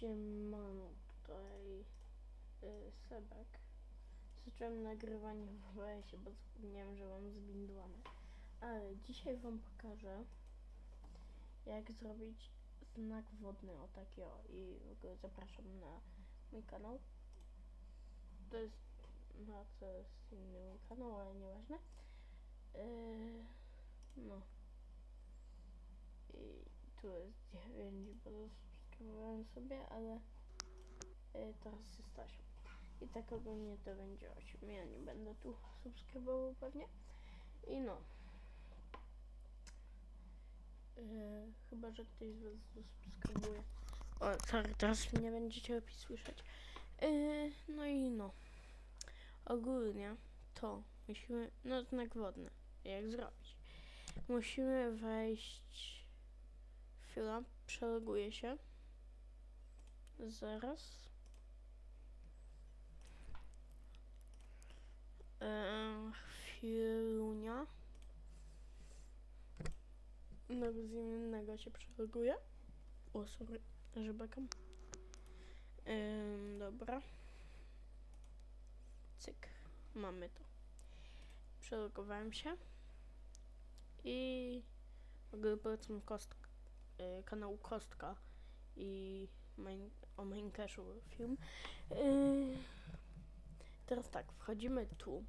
Siemano, tutaj y, Sebek. Zacząłem nagrywanie w OBS-ie, bo zapomniałem, że mam zbindowane. Ale dzisiaj wam pokażę, jak zrobić znak wodny o taki o. I w ogóle zapraszam na mój kanał. To jest, no to jest inny mój kanał, ale nieważne. Yy, no. I tu jest 9, bo zasubskrybowałem sobie, ale y, teraz jest 8. I tak ogólnie to będzie 8. Ja nie będę tu subskrybował pewnie. I no. Y, chyba, że ktoś z Was zasubskrybuje. O, sorry, teraz mnie będziecie lepiej słyszeć. Y, no i no. Ogólnie to musimy, no znak wodny. Jak zrobić? Musimy wejść Chwila, przeloguję się. Zaraz. Chwilunia. No bez innego się przeloguję. O, sorry, że bekam. Dobra. Cyk, mamy to. Przelogowałem się. I ogóle polecam kostkę y, kanału Kostka i main, o Minecraftu film. Y, teraz tak, wchodzimy tu.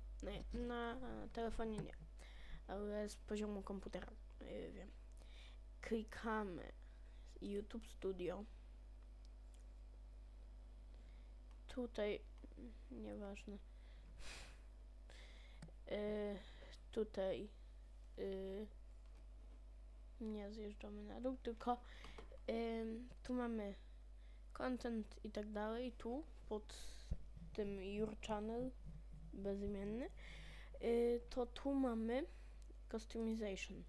Na, na telefonie nie, ale z poziomu komputera y, wiem. Klikamy YouTube Studio. Tutaj, nieważne. Y, tutaj y, nie zjeżdżamy na dół, tylko ym, tu mamy content i tak dalej, tu pod tym your channel bezimienny, y, to tu mamy customization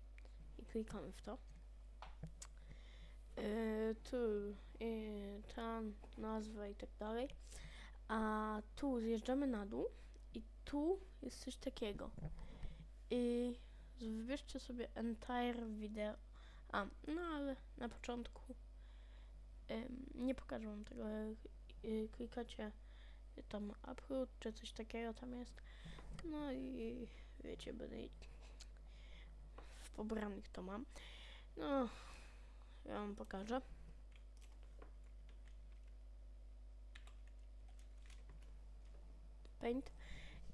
i klikamy w to. Y, tu y, ta nazwa i tak dalej, a tu zjeżdżamy na dół i tu jest coś takiego. I wybierzcie sobie entire video. A, no ale na początku nie pokażę wam tego. Y, klikacie tam upload czy coś takiego tam jest. No i wiecie, będę w pobranych to mam. No, ja wam pokażę. Paint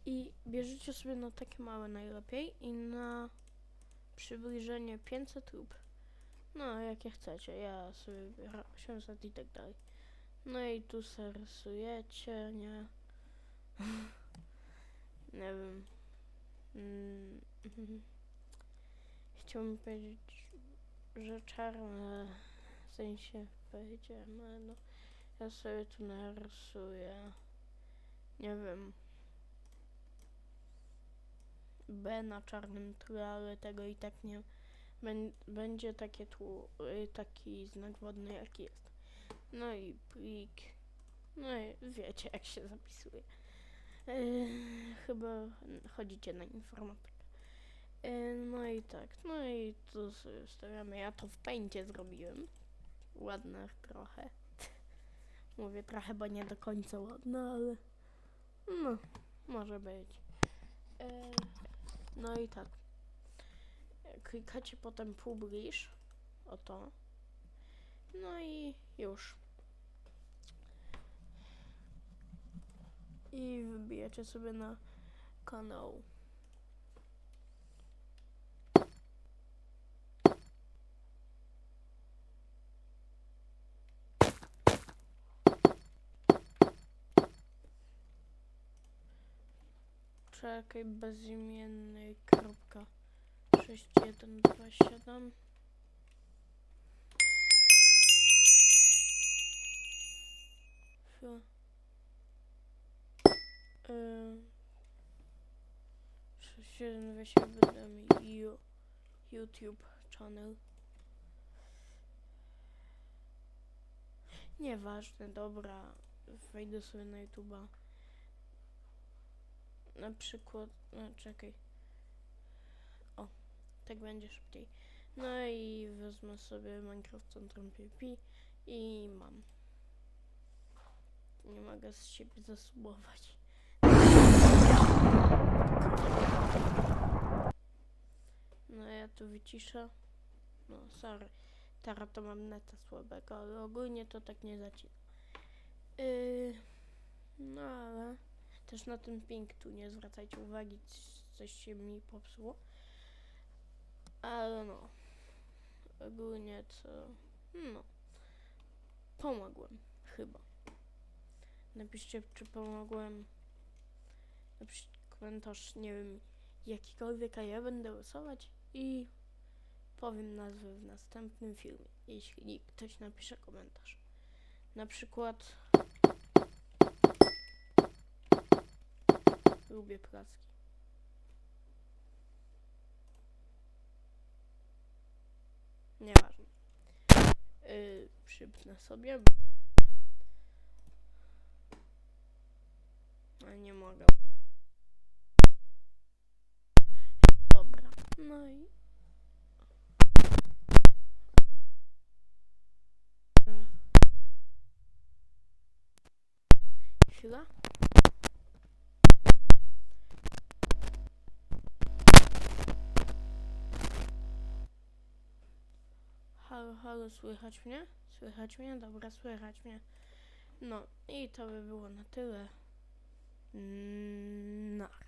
i bierzecie sobie na takie małe najlepiej i na przybliżenie 500 lub no jakie chcecie, ja sobie biorę 800 i tak dalej. No i tu se rysujecie, nie? nie wiem. Mm, Chciałbym powiedzieć, że czarne, w sensie powiedziemy, no ja sobie tu narysuję, nie wiem, B na czarnym tle, ale tego i tak nie będzie takie tło, y, taki znak wodny jaki jest. No i plik. No i wiecie jak się zapisuje. Yy, chyba chodzicie na informatykę. Yy, no i tak, no i tu sobie stawiamy. Ja to w pęcie zrobiłem. Ładne trochę. Mówię trochę, bo nie do końca ładne, ale no, może być. Yy, no i tak. Klikacie potem publish. O to. No i już. I wybijecie sobie na kanał. Czekaj, bezimienny kropka 6127 Chwila. Yy, 6727 You- YouTube channel. Nieważne, dobra. Wejdę sobie na YouTube'a. Na przykład, no czekaj. Tak będzie szybciej. No i wezmę sobie Minecraft Centrum PvP i mam. nie mogę z siebie zasubować. No ja tu wyciszę. No sorry. Teraz to mam neta słabego, ale ogólnie to tak nie zacina. Yy, no ale też na ten ping tu nie zwracajcie uwagi, coś się mi popsuło. Ale no, ogólnie to, no, pomogłem, chyba. Napiszcie, czy pomogłem. Napiszcie komentarz, nie wiem, jakikolwiek, a ja będę losować i powiem nazwę w następnym filmie, jeśli ktoś napisze komentarz. Na przykład lubię placki. Nieważne. Yy, przypnę sobie. A nie mogę. Dobra. No i. Chwila. Halo, halo, słychać mnie? Słychać mnie? Dobra, słychać mnie. No i to by było na tyle. Mm, Nar.